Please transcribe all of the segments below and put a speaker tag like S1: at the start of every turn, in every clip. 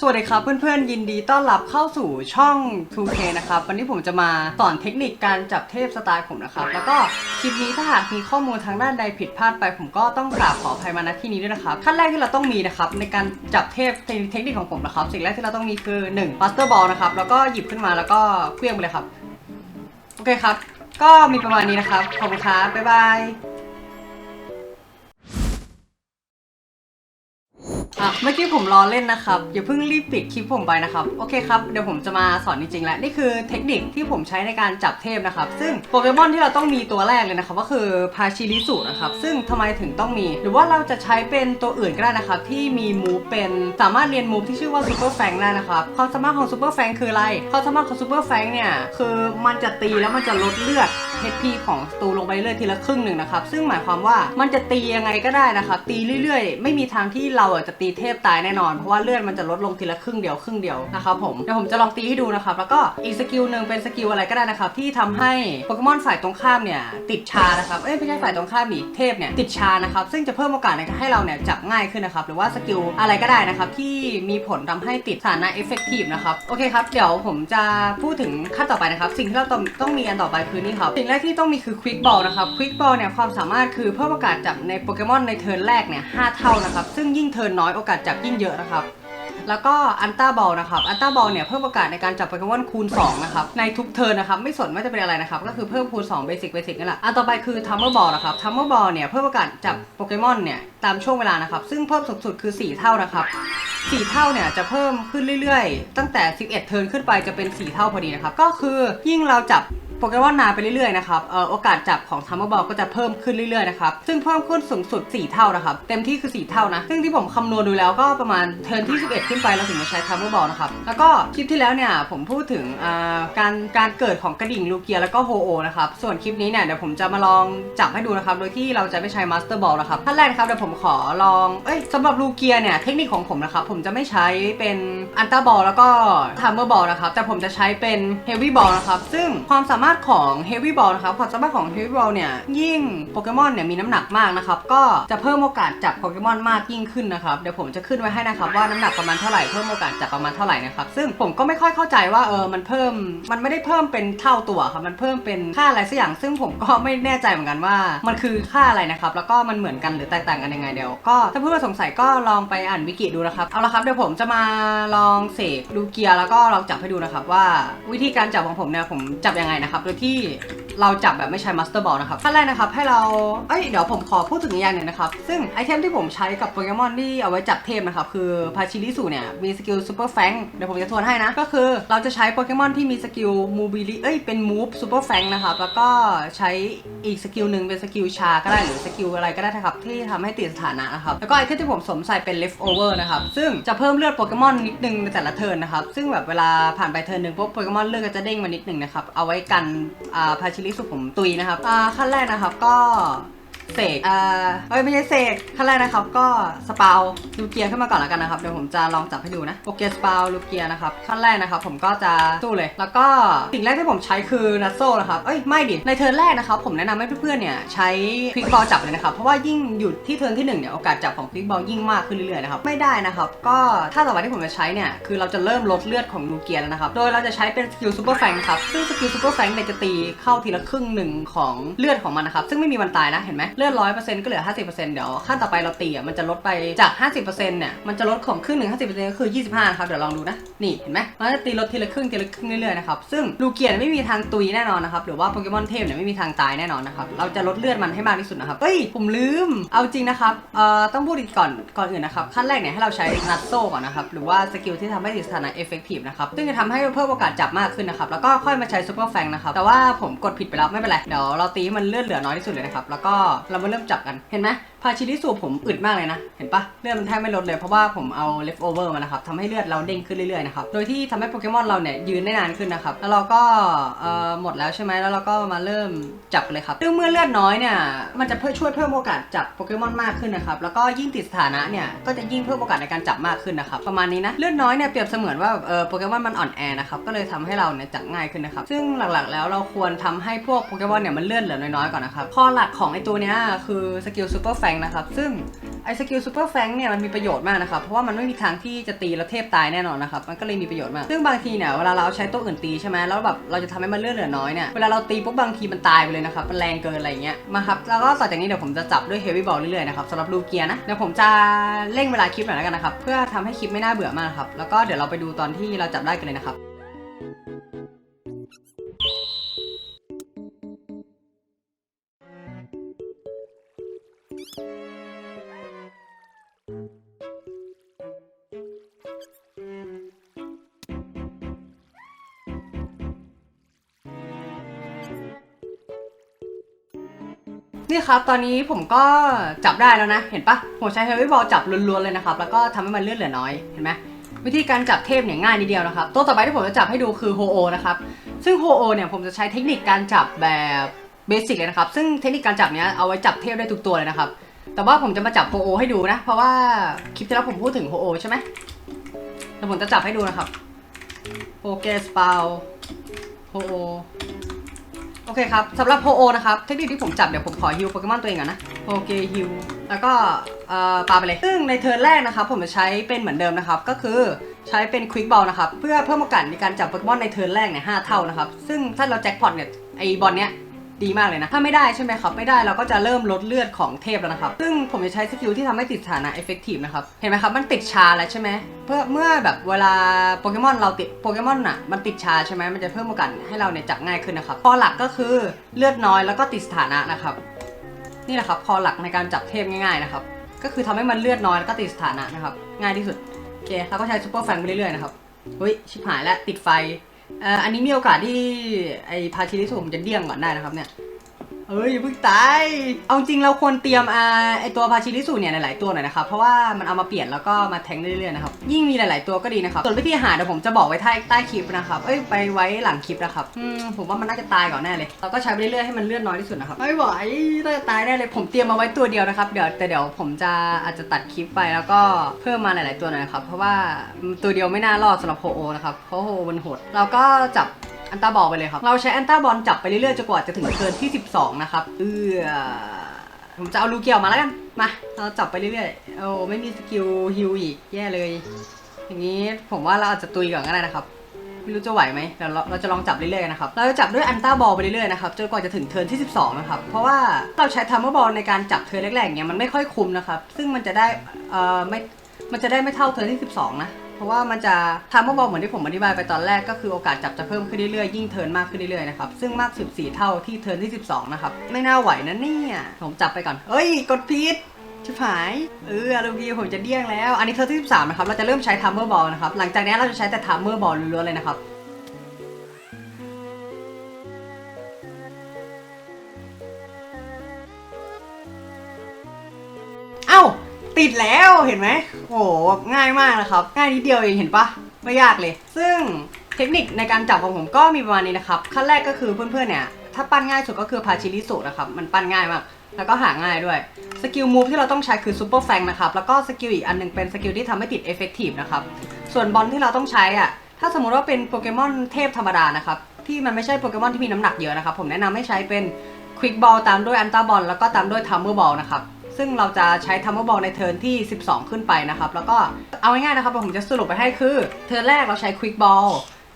S1: สวัสดีครับเพื่อนๆยินดีต้อนรับเข้าสู่ช่อง 2K นะครับวันนี้ผมจะมาสอนเทคนิคการจับเทพสไตล์ผมนะครับ แล้วก็คลิปนี้ถ้าหากมีข้อมูลทางด้านใดผิดพลาดไป ผมก็ต้องกราบขออภัยมาณที่นี้ด้วยนะครับขั้นแรกที่เราต้องมีนะครับในการจับเทพเทคนิคของผมนะครับ สิ่งแรกที่เราต้องมีคือ1 Master Ball นะครับแล้วก็หยิบขึ้นมาแล้วก็เคลื่องไปเลยครับโอเคครับ ก็มีประมาณนี้นะครับขอบคุณครับบ๊ายบาย อะเมื่อกี้ผมรอเล่นนะครับอย่าเพิ่งรีบปิดคลิปผมไปนะครับโอเคครับเดี๋ยวผมจะมาสอนจริงๆแล้วนี่คือเทคนิคที่ผมใช้ในการจับเทพนะครับ ซึ่งโปเกมอนที่เราต้องมีตัวแรกเลยนะครับก็คือพาชิริสุนะครับซึ่งทำไมถึงต้องมี หรือว่าเราจะใช้เป็นตัวอื่นก็ได้นะครับที่มีมูฟเป็นสามารถเรียนมูฟที่ชื่อว่าซูเปอร์แฟงได้นะครับความสามารถของซูเปอร์แฟงคืออะไรความสามารถของซูเปอร์แฟงเนี่ยคือมันจะตีแล้วมันจะลดเลือด HP ของสตูลงไปเรื่อยทีละครึ่งหนึ่งนะครับซึ่งหมายความว่ามันจะตียังไงก็ได้นะครับตีเรื่อย ๆ ไม่มีทางที่เราจะตีเทพตายแน่นอน เพราะว่าเลือดมันจะลดลงทีละครึ่งเดียวครึ่งเดียวนะครับผมเดี๋ยวผมจะลองตีให้ดูนะครับแล้วก็อีกสกิลหนึ่งเป็นสกิลอะไรก็ได้นะครับที่ทำให้โปเกมอนฝ่ายตรงข้ามเนี่ยติดชานะครับเอ้ยไม่ใช่ฝ่ายตรงข้ามดิเทพเนี่ยติดชานะครับซึ่งจะเพิ่มโอกาสในการให้เราเนี่ยจับง่ายขึ้นนะครับหรือว่าสกิลอะไรก็ได้นะครับที่มีผลทำให้ติดสถานะเอฟเฟกตีฟนะครับโอเคครับเดี๋ยวผมจะพูดถึงขั้นต่อไปนะครับ สิ่งที่เราต้องต้องมีอันต่อไปคือนี่ครับสิ่งแรกที่ต้องมีคือควิกบอลนะครับควิกบอลเนี่ยความสามารถคือเพิ่มโอกาสจับในโปเกมอนในเทิร์นแรกเนี่ยห้าเท่านะครับซึ่งยิ่งเทิร์นน้อยโอกาสจับยิ่งเยอะนะครับ แล้วก็อันต้าบอลนะครับ อันต้าบอลเนี่ยเพิ่มโอกาสในการจับโปเกมอนคูณ2นะครับ ในทุกเทิร์นนะครับ ไม่สนว่าจะเป็นอะไรนะครับ ก็คือเพิ่มคูณ2เบสิกเบสิกนั่นแหละ อันต่อไปคือทัมเมอร์บอลนะครับ ทัมเมอร์บอลเนี่ยเพิ่มโอกาสจับโปเกมอนเนี่ยตามช่วงเวลานะครับ ซึ่งเพิ่มสูงสุดคือ 4 เท่านะครับ4 เท่าเนี่ยจะเพิ่มขึ้นเรื่อยๆ ตั้งแต่ 11 เทิร์นขึ้นไปจะเป็น 4 เท่าพอดีนะครับ ก็คือยิ่งเราจับ โปเกมอนนานไปเรื่อยๆนะครับเออโอกาสจับของทัมเมอร์บอลก็จะเพิ่มขึ้นเรื่อยๆนะครับซึ่งเพิ่มขึ้นสูงสุด 4 เท่านะครับเต็มที่คือ 4 เท่านะซึ่งที่ผมคำนวณดูแล้วก็ประมาณเทิร์นที่ 11 ขึ้นไปเราถึงจะใช้ทัมเมอร์บอลนะครับแล้วก็คลิปที่แล้วเนี่ยผมพูดถึงอ่าการการเกิดของกระดิ่งลูเกียแล้วก็โฮโอนะครับส่วนคลิปนี้เนี่ยเดี๋ยวผมจะมาลองจับให้ดูนะครับโดยที่เราจะไม่ใช้มาสเตอร์บอลนะครับขั้นแรกนะครับเดี๋ยวผมขอลองเอ้ยสำหรับลูเกียเนี่ยเทคนิคของผมนะครับผมจะไม่ใช้เป็นอันต้าบอลแล้วก็ทัมเมอร์บอลนะครับแต่ผมจะใช้เป็นเฮฟวี่บอลนะครับซึ่งความสามารถของเฮฟวี่บอลนะครับความสามารถของเฮฟวี่บอลเนี่ยยิ่งโปเกมอนเนี่ยมีน้ำหนักมากนะครับก็จะเพิ่มโอกาสจับโปเกมอนมากยิ่งขึ้นนะครับเดี๋ยวผมจะขึ้นไว้ให้นะครับว่าน้ำหนักประมาณเท่าไหร่เพิ่มโอกาสจับประมาณเท่าไหร่นะครับซึ่งผมก็ไม่ค่อยเข้าใจว่าเออมันเพิ่มมันไม่ได้เพิ่มเป็นเท่าตัวครับมันเพิ่มเป็นค่าอะไรสักอย่าง ซึ่งผมก็ไม่แน่ใจเหมือนกันว่า มันคือค่าอะไรนะครับแล้วก็มันเหมือนกันหรือแตกต่างกันยังไงเดี๋ยวก็ถ้าเพื่อนสงสัยก็ลองไปอ่านวิกิดูนะครับเอาละครับเดี๋ยวผมจะมาลองเสกดูเกียร์แล้วก็ลองจับให้ดูนะครับว่าวิธีการจับของผมเนี่ยผมจับยังไงนะครับับโดยที่ เราจับแบบไม่ใช้มาสเตอร์บอลนะครับขั้นแรกนะครับให้เราเอ้ยเดี๋ยวผมขอพูดถึงอีกอย่างหนึ่งนะครับ ซึ่งไอเทมที่ผมใช้กับโปเกมอนที่เอาไว้จับเทพนะครับ คือพาชิริสุเนี่ยมีสกิลซูเปอร์แฟงเดี๋ยวผมจะทวนให้นะ ก็คือเราจะใช้โปเกมอนที่มีสกิลมูบิลิเอ้ยเป็นมูฟซูเปอร์แฟงนะครับแล้วก็ใช้อีกสกิลหนึ่งเป็นสกิลชาก็ได้หรือสกิลอะไรก็ได้นะครับที่ทำให้ติดสถานะนะครับแล้วก็ไอเทมที่ผมสวมใส่เป็น left over นะครับซึ่งจะเพิ่มเลือดโปเกมอนนิดนึงในแต่ละเทิร์นนะครับซึ่งแบบเวลาผ่านไปเทิร์นหนึ่งปุ๊บโปเกมอนเลือดก็จะเด้งมานิดนึงนะครับเอาไว้กันอ่าพาชิที่สุดผมตุยนะครับอ่าขั้นแรกนะครับก็ เสกอ่าเอ้ยไม่ใช่เสกขั้นแรกนะครับ ก็สปาวลูเกียขึ้นมาก่อนแล้วกันนะครับ เดี๋ยวผมจะลองจับให้ดูนะโอเคสปาวลูเกียนะครับ ขั้นแรกนะครับ ผมก็จะสู้เลย แล้วก็สิ่งแรกที่ผมใช้คือนัทโซ่นะครับเอ้ยไม่ดิ ในเทิร์นแรกนะครับ ผมแนะนำให้เพื่อนๆเนี่ยใช้ควิกบอลจับเลยนะครับ เพราะว่ายิ่งอยู่ที่เทิร์นที่หนึ่งเนี่ยโอกาสจับของควิกบอลยิ่งมากขึ้นเรื่อยๆนะครับ ไม่ได้นะครับ ก็ถ้าต่อไปที่ผมจะใช้เนี่ยคือเราจะเริ่มลดเลือดของลูเกียแล้วนะครับ โดยเราจะใช้เป็นสกิลซูเปอร์แฟงครับซึ่งสกิลซูเปอร์แฟงเนี่ยจะตีเข้าทีละครึ่งหนึ่งของเลือดของมันนะครับซึ่งไม่มีวันตายนะเห็นไหมเลือดร้อยเปอร์เซ็นต์ก็เหลือ50%เปอร์เซ็นต์เดี๋ยวขั้นต่อไปเราตีอะมันจะลดไปจาก50%เปอร์เซ็นต์เนี่ยมันจะลดของครึ่งหนึ่ง50%ก็คือ25นะครับเดี๋ยวลองดูนะนี่เห็นไหมมันจะตีลดทีละครึ่งทีละครึ่งเรื่อยๆนะครับซึ่งลูเกียนไม่มีทางตุยแน่นอนนะครับหรือว่าโปเกมอนเทพเนี่ยไม่มีทางตายแน่นอนนะครับเราจะลดเลือดมันให้มากที่สุดนะครับเฮ้ยผมลืมเอาจริงนะครับเอ่อต้องพูดอีกก่อนก่อนอื่นนะครับขั้นแรกเนี่ยให้เราใช้นัทโซ่ก่อนนะครับหรือว่าสกิลที่ทำให้ติดสถานะเอฟเฟกตีฟนะครับซึ่งจะทำให้เพิ่มโอกาสจับมากขึ้นนะครับแล้วก็ค่อยมาใช้ซูเปอร์แฟงนะครับแต่ว่าผมกดผิดไปแล้วไม่เป็นไรเดี๋ยวเราตีให้มันเลือดเหลือน้อยที่สุดเลยนะครับแล้วก็เรามาเริ่มจับกัน เห็นไหมพาชิริสูผมอึดมากเลยนะ เห็นปะเลือดมันแทบไม่ลดเลยเพราะว่าผมเอา left over มานะครับทำให้เลือดเราเด้งขึ้นเรื่อยๆนะครับ โดยที่ทำให้โปเกมอนเราเนี่ยยืนได้นานขึ้นนะครับ แล้วเราก็หมดแล้วใช่ไหมแล้วเราก็มาเริ่มจับเลยครับซึ่งเมื่อเลือดน้อยเนี่ยมันจะเพื่อช่วยเพิ่มโอกาสจับโปเกมอนมากขึ้นนะครับ แล้วก็ยิ่งติดสถานะเนี่ยก็จะยิ่งเพิ่มโอกาสในการจับมากขึ้นนะครับประมาณนี้นะเลือดน้อยเนี่ยเปรียบเสมือนว่าเออโปเกมอนมันอ่อนแอนะครับก็เลยทำให้เราเนี่ยจับง่ายขึ้นนะครับซึ่งหลักๆ แล้วเราควรทำให้พวกโปเกมอนเนี่ยมันเลือดเหลือน้อยๆก่อนนะครับข้อหลักของไอตัวเนี้ยคือสกิลซูเปอร์แฟงนะครับ ซึ่งไอสกิลซูเปอร์แฟงเนี่ยมันมีประโยชน์มากนะครับ เพราะว่ามันไม่มีทางที่จะตีแล้วเทพตายแน่นอนนะครับ มันก็เลยมีประโยชน์มาก ซึ่งบางทีเนี่ยเวลาเราใช้ตัวอื่นตีใช่ไหมแล้วแบบเราจะทำให้มันเลือดเหลือน้อยเนี่ย เวลาเราตีปุ๊บบางทีมันตายไปเลยนะครับ มันแรงเกินอะไรเงี้ย มาครับ แล้วก็ต่อจากนี้เดี๋ยวผมจะจับด้วยเฮฟวี่บอลเรื่อยๆนะครับสำหรับลูเกียนะ เดี๋ยวผมจะเร่งเวลาคลิปหน่อยแล้วกันนะครับ เพื่อทำให้คลิปไม่น่าเบื่อมากครับ แล้วก็เดี๋ยวเราไปดูตอนที่เราจับได้กันเลยนะครับ นี่ครับ ตอนนี้ผมก็จับได้แล้วนะ เห็นปะผมใช้เฮฟวี่บอลจับล้วนๆเลยนะครับ แล้วก็ทำให้มันเลือดเหลือน้อย เห็นไหมวิธีการจับเทพเนี่ยง่ายนิดเดียวนะครับ ตัวต่อไปที่ผมจะจับให้ดูคือโฮโอนะครับ ซึ่งโฮโอเนี่ยผมจะใช้เทคนิคการจับแบบเบสิกเลยนะครับ ซึ่งเทคนิคการจับเนี้ยเอาไว้จับเทพได้ทุกตัวเลยนะครับ แต่ว่าผมจะมาจับโฮโอให้ดูนะ เพราะว่าคลิปที่แล้วผมพูดถึงโฮโอใช่ไหมแต่ผมจะจับให้ดูนะครับโปเกสเปาโฮโอโอ เคครับสำหรับโฮโอนะครับเทคนิคที่ผมจับเดี๋ยวผมขอฮิวโปเกมอนตัวเองก่อนนะโอเคฮิวแล้วก็ปาไปเลย ซึ่งในเทิร์นแรกนะครับผมจะใช้เป็นเหมือนเดิมนะครับ ก็คือใช้เป็นควิกบอลนะครับ เพื่อเพิ่มโอกาสในการจับโปเกมอนในเทิร์นแรกเนี่ยห้าเท่านะครับ ซึ่งถ้าเราแจ็คพอตเนี่ยไอบอลเนี้ย ดีมากเลยนะ ถ้าไม่ได้ใช่ไหมครับ ไม่ได้เราก็จะเริ่มลดเลือดของเทพแล้วนะครับ ซึ่งผมจะใช้สกิลที่ทำให้ติดฐานะเอฟเฟกตีฟนะครับ เห็นไหมครับ มันติดชาแล้วใช่ไหมเพื่อเมื่อแบบเวลาโปเกมอนเราติดโปเกมอนอะมันติดชาใช่ไหมมันจะเพิ่มโอกาสให้เราเนี่ยจับง่ายขึ้นนะครับข้อหลักก็คือเลือดน้อยแล้วก็ติดสถานะนะครับ นี่แหละครับข้อหลักในการจับเทพง่ายๆนะครับ ก็คือทำให้มันเลือดน้อยแล้วก็ติดสถานะนะครับ ง่ายที่สุด โอเค เราก็ใช้ซูเปอร์แฟนไปเรื่อยๆนะครับ เฮ้ย ชิบหายแล้วติดไฟ เอ่ออันนี้มีโอกาสที่ไอพาชิริสผมจะเดี้ยงก่อนได้นะครับเนี่ย เอ้ยอย่าเพิ่งตาย เอาจริงเราควรเตรียมอ่าไอตัวพาชิริสุเนี่ยหลายๆตัวหน่อยนะครับ เพราะว่ามันเอามาเปลี่ยนแล้วก็มาแทงเรื่อยๆนะครับ ยิ่งมีหลายๆตัวก็ดีนะครับ ส่วนวิธีหาเดี๋ยวผมจะบอกไว้ใต้ใต้คลิปนะครับ เอ้ยไปไว้หลังคลิปนะครับอืมผมว่ามันน่าจะตายก่อนแน่เลย เราก็ใช้ไปเรื่อยๆให้มันเลือดน้อยที่สุดนะครับ ไม่ไหวน่าจะตายแน่เลย ผมเตรียมมาไว้ตัวเดียวนะครับ เดี๋ยวแต่เดี๋ยวผมจะอาจจะตัดคลิปไปแล้วก็เพิ่มมาหลาย ๆตัวหน่อยนะครับ เพราะว่าตัวเดียวไม่น่ารอดสำหรับโฮโอนะครับ เพราะโฮโอมันโหด เราก็จับ อันตาบอลไปเลยครับ เราใช้อันตาบอลจับไปเรื่อยๆจนกว่าจะถึงเทิร์นที่ 12 นะครับ เออผมจะเอาลูเกียวมาแล้วกัน มา เราจับไปเรื่อยๆโอ้ไม่มีสกิลฮิวอีก แย่เลย อย่างนี้ผมว่าเราอาจจะตุยก่อนก็ได้นะครับ ไม่รู้จะไหวไหมเดี๋ยวเราเราจะลองจับเรื่อยๆนะครับ เราจะจับด้วยอันต้าบอลไปเรื่อยๆนะครับ จนกว่าจะถึงเทิร์นที่ 12 นะครับ เพราะว่าเราใช้ทัมเมอร์บอลในการจับเทิร์นแรกๆเนี่ยมันไม่ค่อยคุ้มนะครับ ซึ่งมันจะได้ เอ่อ ไม่ มันจะได้ไม่เท่าเทิร์นที่ 12 นะ เพราะว่ามันจะทัมเมอร์บอลเหมือนที่ผมอธิบายไปตอนแรกก็คือโอกาสจับจะเพิ่มขึ้นเรื่อยๆยิ่งเทิร์นมากขึ้นเรื่อยๆนะครับซึ่งมาก 14 เท่าที่เทิร์นที่ 12 นะครับ ไม่น่าไหวนะเนี่ยผมจับไปก่อนเอ้ย กดพีดชิบหาย เอออารูบีผมจะเดี้ยงแล้ว อันนี้เทิร์ที่ 13 นะครับ เราจะเริ่มใช้ทัมเมอร์บอลนะครับ หลังจากนี้เราจะใช้แต่ทัมเมอร์บอลล้วนๆเลยนะครับ ติดแล้วเห็นไหมโอ้โหง่ายมากนะครับ ง่ายนิดเดียวเองเห็นปะไม่ยากเลย ซึ่งเทคนิคในการจับของผมก็มีประมาณนี้นะครับ ขั้นแรกก็คือเพื่อนๆเนี่ย ถ้าปั้นง่ายสุดก็คือพาชิริสุนะครับ มันปั้นง่ายมาก แล้วก็หาง่ายด้วย สกิลมูฟที่เราต้องใช้คือซูเปอร์แฟงนะครับ แล้วก็สกิลอีกอันหนึงเป็นสกิลที่ทำให้ติดเอฟเฟกตีฟนะครับ ส่วนบอลที่เราต้องใช้อะ ถ้าสมมติว่าเป็นโปเกมอนเทพธรรมดานะครับ ที่มันไม่ใช่โปเกมอนที่มีน้ำหนักเยอะนะครับ ผมแนะนำให้ใช้เป็นควิกบอลตามด้วยอันตาบอลแล้วก็ตามด้วยทัมเมอร์บอลนะครับ ซึ่งเราจะใช้ทัมเมอร์บอลในเทิร์นที่ 12 ขึ้นไปนะครับ แล้วก็เอาง่ายๆนะครับผมจะสรุปไปให้คือ เทิร์นแรกเราใช้ควิกบอล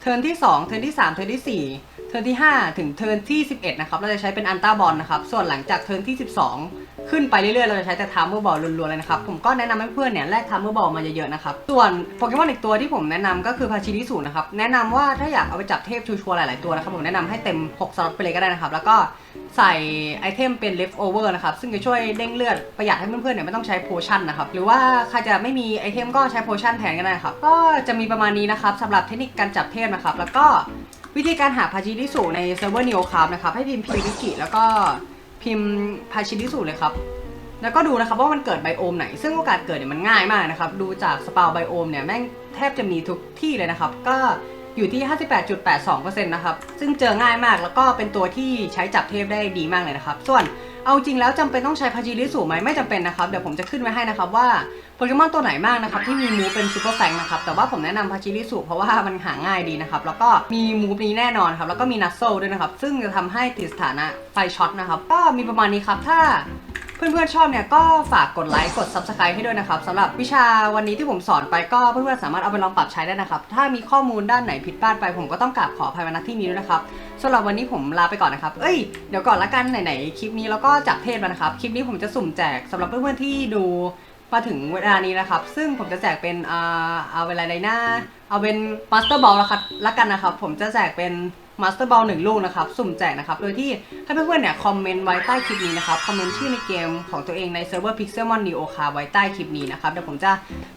S1: เทิร์นที่ 2 เทิร์นที่ 3 เทิร์นที่ 4 เทิร์นที่ 5 ถึงเทิร์นที่ 11 นะครับ เราจะใช้เป็นอันต้าบอลนะครับ ส่วนหลังจากเทิร์นที่ 12 ขึ้นไปเรื่อยๆ เราจะใช้แต่ทัมเมอร์บอลล้วนๆเลยนะครับ ผมก็แนะนำให้เพื่อนเนี่ยแลกทัมเมอร์บอลมาเยอะๆนะครับ ส่วนโปเกมอนอีกตัวที่ผมแนะนำก็คือพาชิริสุนะครับ แนะนำว่าถ้าอยากเอาไปจับเทพชัวร์ๆหลายๆตัวนะครับผมแนะนำให้เต็ม6สล็อตไปเลยก็ได้นะครับ แล้วก็ใส่ไอเทมเป็น leftover นะครับ ซึ่งจะช่วยเด้งเลือดประหยัดให้เพื่อนๆเนี่ยไม่ต้องใช้โพชั่นนะครับ หรือว่าใครจะไม่มีไอเทมก็ใช้โพชั่นแทนก็ได้ครับ ก็จะมีประมาณนี้นะครับสำหรับเทคนิคการจับเทพนะครับ แล้วก็ วิธีการหาพาชิริสุในเซิร์ฟเวอร์นิโอคาร์นะครับให้พิมพ์พีวิกิแล้วก็พิมพ์พาชิริสุเลยครับ แล้วก็ดูนะครับว่ามันเกิดไบโอมไหน ซึ่งโอกาสเกิดเนี่ยมันง่ายมากนะครับ ดูจากสปาวไบโอมเนี่ยแม่งแทบจะมีทุกที่เลยนะครับ ก็อยู่ที่ 58.82%นะครับ ซึ่งเจอง่ายมากแล้วก็เป็นตัวที่ใช้จับเทพได้ดีมากเลยนะครับ ส่วน เอาจริงแล้วจำเป็นต้องใช้พาจิริสุไหมไม่จำเป็นนะครับ เดี๋ยวผมจะขึ้นไว้ให้นะครับว่าโปเกมอนตัวไหนมากนะครับ ที่มีมูฟเป็นซูเปอร์แฟงนะครับ แต่ว่าผมแนะนำพาจิริสุเพราะว่ามันหาง่ายดีนะครับ แล้วก็มีมูฟนี้แน่นอนครับ แล้วก็มีนัสโซด้วยนะครับ ซึ่งจะทำให้ติดสถานะไฟช็อตนะครับ ก็มีประมาณนี้ครับถ้า เพื่อนๆชอบเนี่ยก็ฝากกดไลค์กด subscribe ให้ด้วยนะครับสำหรับวิชาวันนี้ที่ผมสอนไปก็เพื่อนๆสามารถเอาไปลองปรับใช้ได้นะครับ ถ้ามีข้อมูลด้านไหนผิดพลาดไป ผมก็ต้องกราบขออภัยมาณที่นี้ด้วยนะครับสำหรับวันนี้ผมลาไปก่อนนะครับเอ้ยเดี๋ยวก่อนละกันไหนๆคลิปนี้แล้วก็จับเทศแล้วนะครับคลิปนี้ผมจะสุ่มแจกสำหรับเพื่อนๆที่ดูมาถึงเวลานี้นะครับ ซึ่งผมจะแจกเป็นอ่าเอาเวลาใดหน้า เอาเป็นมาสเตอร์บอลละกันนะครับ ผมจะแจกเป็น มาสเตอร์บอลหนึ่งลูกนะครับ สุ่มแจกนะครับ โดยที่ให้เพื่อนๆเนี่ยคอมเมนต์ไว้ใต้คลิปนี้นะครับ คอมเมนต์ชื่อในเกมของตัวเองในเซิร์ฟเวอร์ Pixelmon Neo คาไว้ใต้คลิปนี้นะครับ เดี๋ยวผมจะ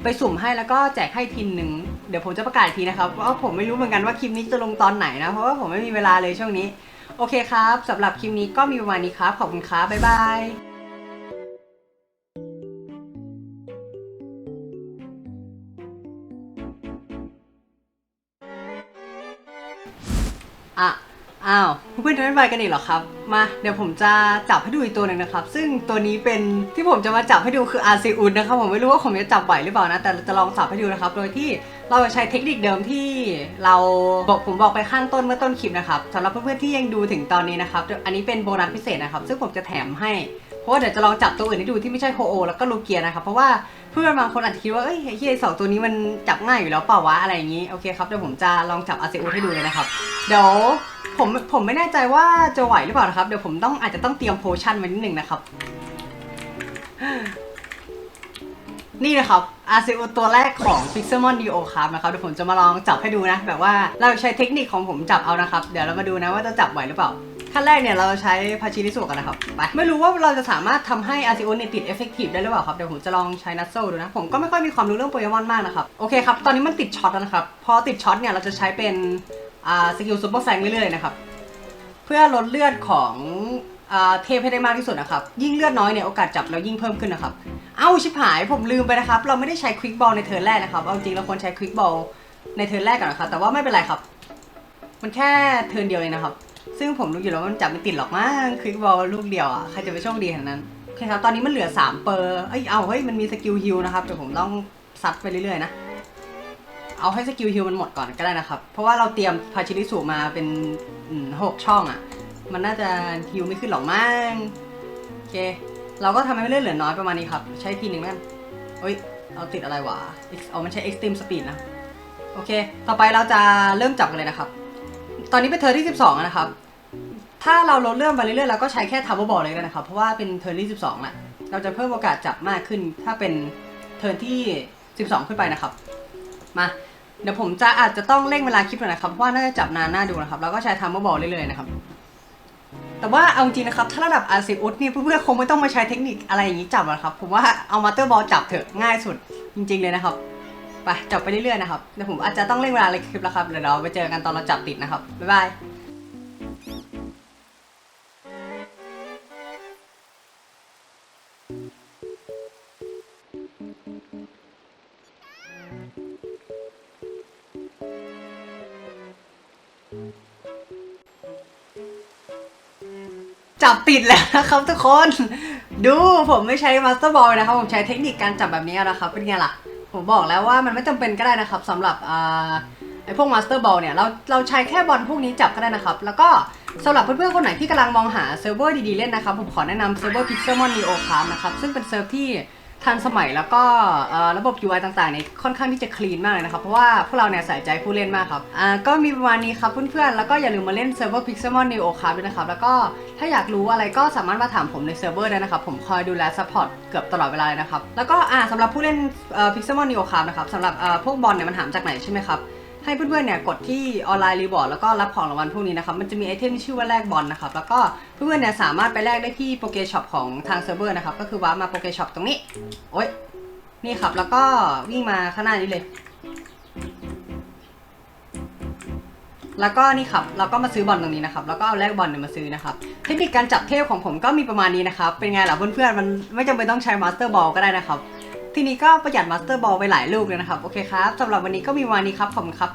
S1: ไปสุ่มให้แล้วก็แจกให้ทีหนึ่งเดี๋ยวผมจะประกาศทีนะครับว่าผมไม่รู้เหมือนกันว่าคลิปนี้จะลงตอนไหนนะ เพราะว่าผมไม่มีเวลาเลยช่วงนี้ โอเคครับสำหรับคลิปนี้ก็มีประมาณนี้ครับ ขอบคุณครับบ๊ายบาย อะอ้าวเพื่อนๆจะไม่ไปกันอีกเหรอครับ มาเดี๋ยวผมจะจับให้ดูอีกตัวหนึ่งนะครับ ซึ่งตัวนี้เป็นที่ผมจะมาจับให้ดูคืออาร์ซีอุนนะครับผมไม่รู้ว่าผมจะจับไหวหรือเปล่านะ แต่จะลองจับให้ดูนะครับ โดยที่เราจะใช้เทคนิคเดิมที่เราบอกผมบอกไปข้างต้นเมื่อต้นคลิปนะครับสำหรับเพื่อนๆที่ยังดูถึงตอนนี้นะครับอันนี้เป็นโบนัสพิเศษนะครับ ซึ่งผมจะแถมให้เพราะว่าเดี๋ยวจะลองจับตัวอื่นให้ดูที่ไม่ใช่โฮโอแล้วก็ลูเกียนะครับเพราะว่า เพื่อนบางคนอาจจะคิดว่าเอ้ยไอ้เหี้ยสองตัวนี้มันจับง่ายอยู่แล้วเปล่าวะอะไรอย่างนี้โอเคครับเดี๋ยวผมจะลองจับอาร์ซีอุให้ดูเลยนะครับเดี๋ยวผมผมไม่แน่ใจว่าจะไหวหรือเปล่านะครับเดี๋ยวผมต้องอาจจะต้องเตรียมโพชั่นไว้นิดนึงนะครับ นี่นะครับ RCO ตัวแรกของ Pixelmon Neo ครับนะครับเดี๋ยวผมจะมาลองจับให้ดูนะ แบบว่าเราใช้เทคนิคของผมจับเอานะครับ เดี๋ยวเรามาดูนะว่าจะจับไหวหรือเปล่า ขั้นแรกเนี่ยเราใช้พาชิริสุกันนะครับไปไม่รู้ว่าเราจะสามารถทำให้ RCO เนี่ยติด Effective ได้หรือเปล่าครับเดี๋ยวผมจะลองใช้นั z โซดูนะ ผมก็ไม่ค่อยมีความรู้เรื่องโปเกมอนมากนะครับโอเคครับตอนนี้มันติดช็อตแล้วนะครับพอติดช็อตเนี่ยเราจะใช้เป็นอ่าสกิลซูเปอร์แฟงเรื่อยๆนะครับเพื่อลดเลือดของอาเทพให้ได้มากที่สุดนะครับ ยิ่งเลือดน้อยเนี่ยโอกาสจับเรายิ่งเพิ่มขึ้นนะครับ เอ้าชิบหายผมลืมไปนะครับ เราไม่ได้ใช้ควิกบอลในเทิร์นแรกนะครับ เอาจริงเราควรใช้ควิกบอลในเทิร์นแรกก่อนนะครับ แต่ว่าไม่เป็นไรครับ มันแค่เทิร์นเดียวเองนะครับ ซึ่งผมรู้อยู่แล้วมันจับไม่ติดหรอกมั้งควิกบอลลูกเดียวอะใครจะไปโชคดีขนาดนั้นโอเคครับตอนนี้มันเหลือ 3 เปอร์เอ้ยเอาเฮ้ยมันมีสกิลฮิลนะครับเดี๋ยวผมต้องซัดไปเรื่อยๆนะเอาให้สกิลฮิลมันหมดก่อนก็ได้นะครับ เพราะว่าเราเตรียมพาชิริสุมาเป็นหกช่องอะ มันน่าจะฮิลไม่ขึ้นหรอกมั้งโอเค เราก็ทำให้เลือดเหลือน้อยประมาณนี้ครับ ใช้ทีหนึ่งนั่นเฮ้ย เอาติดอะไรวะเอามันใช้ extreme speed นะ โอเค ต่อไปเราจะเริ่มจับกันเลยนะครับ ตอนนี้เป็นเทอที่ 12นะครับ ถ้าเราลดเลื่อนไปเรื่อยๆเราก็ใช้แค่ทับเบิลบอลเลยก็ได้นะครับ เพราะว่าเป็นเทอร์ที่ 12แหละเราจะเพิ่มโอกาสจับมากขึ้น ถ้าเป็นเทิร์นที่ 12 ขึ้นไปนะครับ มาเดี๋ยวผมจะอาจจะต้องเร่งเวลาคลิปหน่อยนะครับเพราะว่าน่าจะจับนานน่าดูนะครับแล้วก็ใช้ทัมเบิลบอลเรื่อยๆนะครับ แต่ว่าเอาจริงนะครับ ถ้าระดับอาร์ซิอุสนี่เพื่อนๆคงไม่ต้องมาใช้เทคนิคอะไรอย่างนี้จับหรอกครับ ผมว่าเอามาเตอร์บอลจับเถอะง่ายสุดจริง ๆเลยนะครับไปจับไปเรื่อยๆนะครับเดี๋ยวผมอาจจะต้องเร่งเวลาเลยคลิปแล้วครับเดี๋ยวเราไปเจอกันตอนเราจับติดนะครับบ๊ายบาย จับติดแล้วนะครับทุกคน ดูผมไม่ใช้มาสเตอร์บอลนะครับ ผมใช้เทคนิคการจับแบบนี้นะครับ เป็นไงล่ะ ผมบอกแล้วว่ามันไม่จำเป็นก็ได้นะครับสำหรับไอพวกมาสเตอร์บอลเนี่ยเราเราใช้แค่บอลพวกนี้จับก็ได้นะครับ แล้วก็สำหรับเพื่อนๆคนไหนที่กำลังมองหาเซิร์ฟเวอร์ดีๆเล่นนะครับ ผมขอแนะนำเซิร์ฟเวอร์ Pixelmon Neo ครับนะครับซึ่งเป็นเซิร์ฟที่ ทันสมัยแล้วก็ระบบ UI ต่างๆเนี่ยค่อนข้างที่จะคลีนมากเลยนะครับ เพราะว่าพวกเราเนี่ยใส่ใจผู้เล่นมากครับอ่าก็มีประมาณนี้ครับเพื่อนๆ แล้วก็อย่าลืมมาเล่นเซิร์ฟเวอร์พิกเซมอนนิโอครับด้วยนะครับ แล้วก็ถ้าอยากรู้อะไรก็สามารถมาถามผมในเซิร์ฟเวอร์ได้นะครับ ผมคอยดูแลซัพพอร์ตเกือบตลอดเวลาเลยนะครับ แล้วก็อ่าสำหรับผู้เล่นพิกเซมอนนิโอครับนะครับสำหรับพวกบอลเนี่ยมันหามจากไหนใช่ไหมครับ ให้เพื่อนๆเนี่ยกดที่ออนไลน์รีบอร์ดแล้วก็รับของรางวัลพวกนี้นะครับมันจะมีไอเทมที่ชื่อว่าแลกบอลนะครับแล้วก็เพื่อนๆเนี่ยสามารถไปแลกได้ที่โปเกช็อปของทางเซิร์ฟเวอร์นะครับก็คือว้ามาโปเกช็อปตรงนี้โอ๊ยนี่ครับแล้วก็วิ่งมาข้างหน้านี้เลย แล้วก็นี่ครับเราก็มาซื้อบอลตรงนี้นะครับแล้วก็เอาแลกบอลเนี่ยมาซื้อนะครับเทคนิคการจับเทพของผมก็มีประมาณนี้นะครับเป็นไงล่ะเพื่อนๆมันไม่จำเป็นต้องใช้มาสเตอร์บอลก็ได้นะครับ ทีนี้ก็ประหยัดมาสเตอร์บอลไปหลายลูกเลยนะครับ โอเคครับสำหรับวันนี้ก็มีวันนี้ครับผมครับ